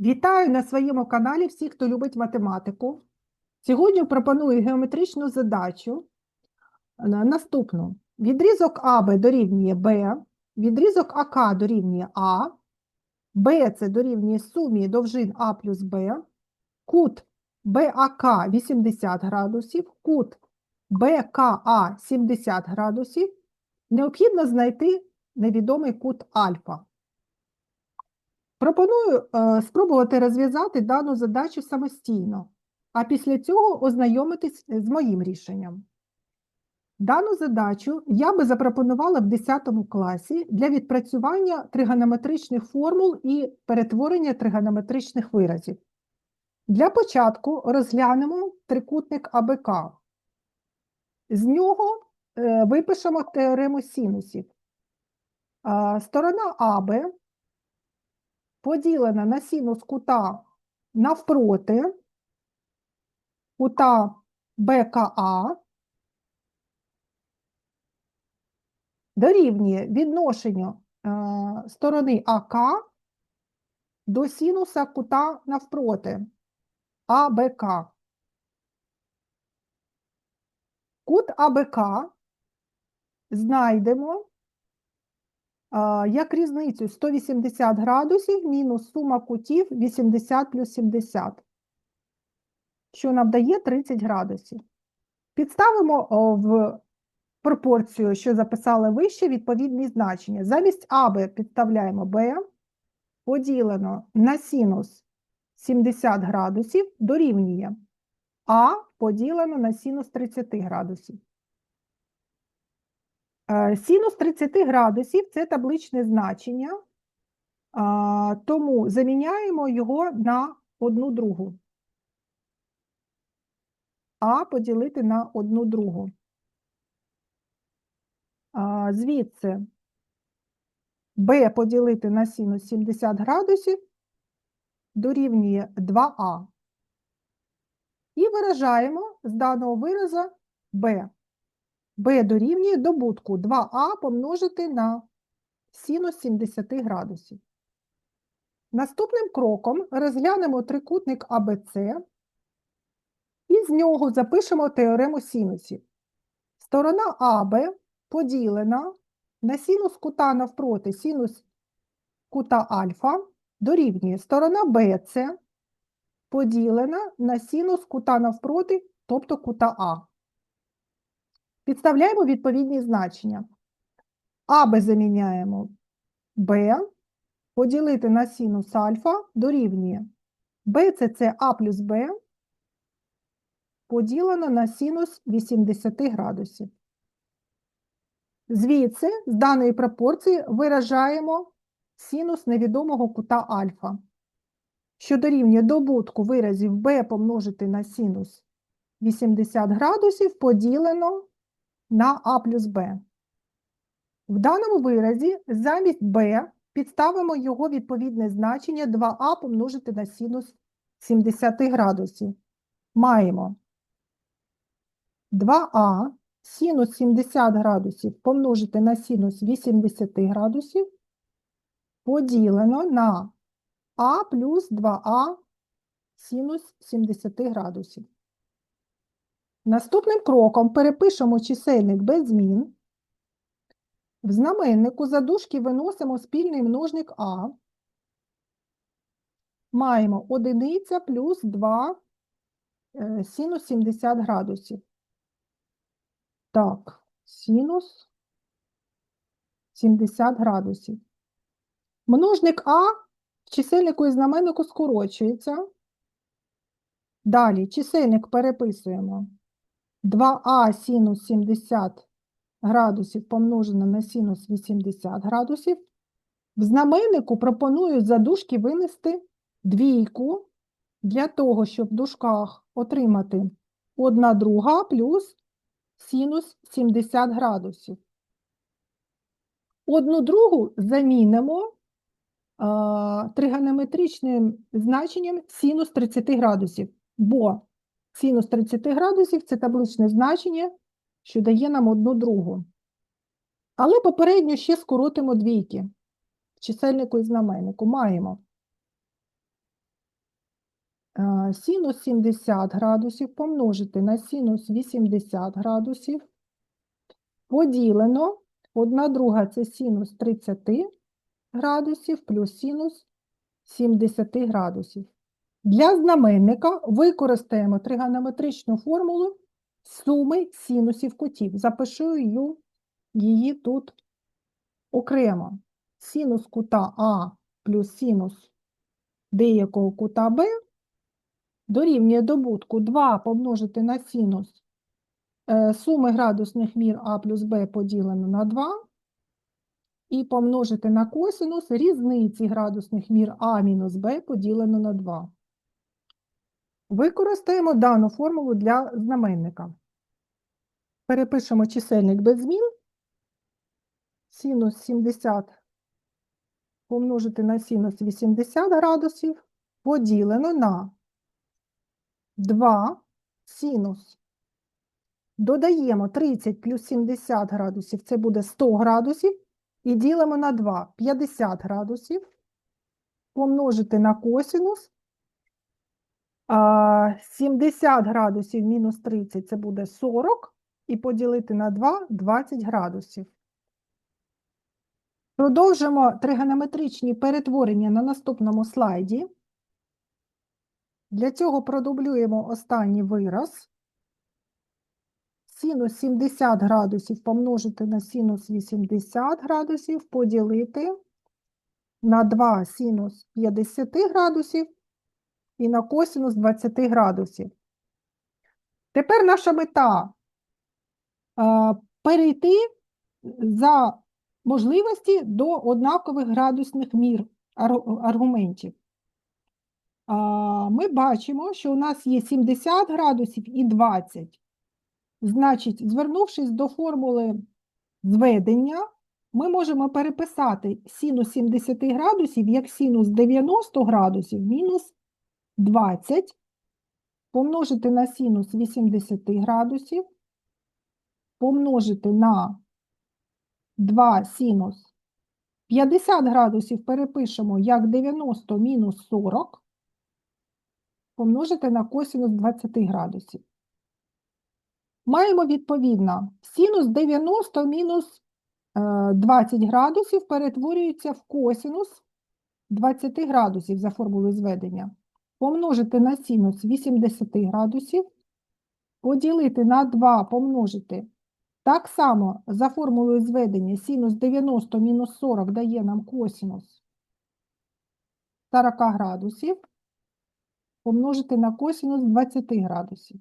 Вітаю на своєму каналі всіх, хто любить математику. Сьогодні пропоную геометричну задачу. е, Наступну. Відрізок АБ дорівнює Б, відрізок АК дорівнює А, БЦ дорівнює сумі довжин А плюс Б, кут БАК 80 градусів, кут БКА 70 градусів. Необхідно знайти невідомий кут альфа. Пропоную е, спробувати розв'язати дану задачу самостійно, а після цього ознайомитись з моїм рішенням. Дану задачу я би запропонувала в 10 класі для відпрацювання тригонометричних формул і перетворення тригонометричних виразів. Для початку розглянемо трикутник АБК. З нього е, випишемо теорему синусів. Сторона АБ поділена на синус кута навпроти кута БКА дорівнює відношенню е, сторони АК до синуса кута навпроти АБК. Кут АБК знайдемо як різницю 180 градусів мінус сума кутів 80 плюс 70, що нам дає 30 градусів. Підставимо в пропорцію, що записали вище, відповідні значення. Замість АБ підставляємо Б, поділено на синус 70 градусів дорівнює А поділено на синус 30 градусів. Синус 30 градусів це табличне значення, тому заміняємо його на одну другу. А поділити на одну другу. Звідси Б поділити на синус 70 градусів дорівнює 2А. І виражаємо з даного вираза b. b дорівнює добутку 2а помножити на синус 70 градусів. Наступним кроком розглянемо трикутник АБЦ і з нього запишемо теорему синусів. Сторона АБ поділена на синус кута навпроти синус кута альфа дорівнює сторона БЦ поділена на синус кута навпроти, тобто кута А. Підставляємо відповідні значення. АБ заміняємо Б, поділити на синус альфа дорівнює БЦ це А плюс Б поділено на синус 80 градусів. Звідси, з даної пропорції, виражаємо синус невідомого кута альфа що дорівнює добутку виразів b помножити на синус 80 градусів поділено на а плюс b. В даному виразі замість b підставимо його відповідне значення 2а помножити на синус 70 градусів. Маємо 2а синус 70 градусів помножити на синус 80 градусів поділено на а плюс 2а синус 70 градусів. Наступним кроком перепишемо чисельник без змін. В знаменнику за дужки виносимо спільний множник а. Маємо одиниця плюс 2 е, синус 70 градусів. Так, синус 70 градусів. Множник а в чисельнику і знаменнику скорочується. Далі чисельник переписуємо. 2а синус 70 градусів помножено на синус 80 градусів. В знаменнику пропоную за дужки винести двійку для того, щоб в дужках отримати 1 друга плюс синус 70 градусів. Одну другу замінимо тригонометричним значенням синус 30 градусів, бо синус 30 градусів це табличне значення, що дає нам одну другу. Але попередньо ще скоротимо двійки в чисельнику і знаменнику. Маємо е, синус 70 градусів помножити на синус 80 градусів поділено, одна друга це синус 30 градусів плюс синус 70 градусів. Для знаменника використаємо тригонометричну формулу суми синусів кутів. Запишу її, тут окремо. Синус кута А плюс синус деякого кута Б дорівнює добутку 2 помножити на синус е, суми градусних мір А плюс Б поділено на 2 і помножити на косинус різниці градусних мір А мінус Б поділено на 2. Використаємо дану формулу для знаменника. Перепишемо чисельник без змін. Синус 70 помножити на синус 80 градусів поділено на 2 синус. Додаємо 30 плюс 70 градусів, це буде 100 градусів, і ділимо на 2 50 градусів, помножити на косинус. А, 70 градусів мінус 30 це буде 40, і поділити на 2 20 градусів. Продовжимо тригонометричні перетворення на наступному слайді. Для цього продублюємо останній вираз. Синус 70 градусів помножити на синус 80 градусів, поділити на 2 синус 50 градусів і на косинус 20 градусів. Тепер наша мета а, перейти за можливості до однакових градусних мір аргу- аргументів. А, Ми бачимо, що у нас є 70 градусів і 20. Значить, звернувшись до формули зведення, ми можемо переписати синус 70 градусів як синус 90 градусів мінус 20 помножити на синус 80 градусів, помножити на 2 синус 50 градусів перепишемо як 90 мінус 40, помножити на косинус 20 градусів. Маємо відповідно синус 90 мінус е, 20 градусів перетворюється в косинус 20 градусів за формулою зведення. Помножити на синус 80 градусів, поділити на 2 помножити. Так само за формулою зведення синус 90 мінус 40 дає нам косинус 40 градусів, помножити на косинус 20 градусів.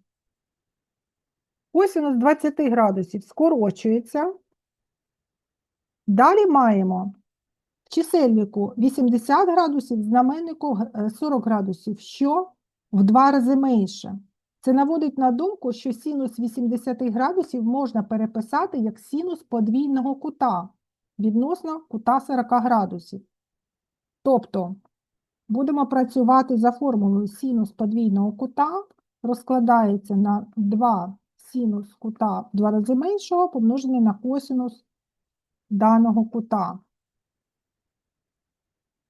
Косинус 20 градусів скорочується. Далі маємо в чисельнику 80 градусів, знаменнику е, 40 градусів, що в два рази менше. Це наводить на думку, що синус 80 градусів можна переписати як синус подвійного кута відносно кута 40 градусів. Тобто будемо працювати за формулою синус подвійного кута розкладається на 2 синус кута в два рази меншого помножений на косинус даного кута.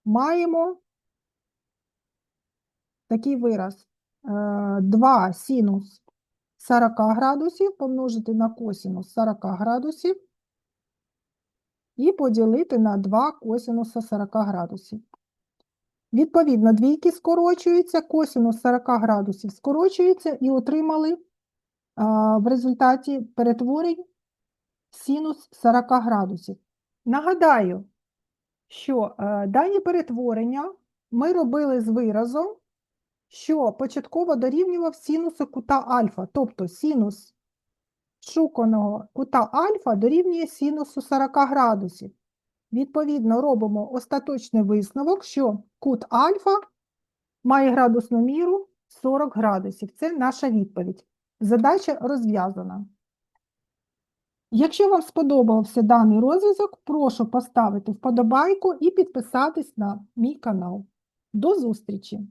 Маємо такий вираз. 2 синус 40 градусів помножити на косинус 40 градусів і поділити на 2 косинуса 40 градусів. Відповідно, двійки скорочуються, косинус 40 градусів скорочується і отримали а, в результаті перетворень синус 40 градусів. Нагадаю, що е, дані перетворення ми робили з виразом, що початково дорівнював синусу кута альфа, тобто синус шуканого кута альфа дорівнює синусу 40 градусів. Відповідно, робимо остаточний висновок, що кут альфа має градусну міру 40 градусів. Це наша відповідь. Задача розв'язана. Якщо вам сподобався даний розв'язок, прошу поставити вподобайку і підписатись на мій канал. До зустрічі!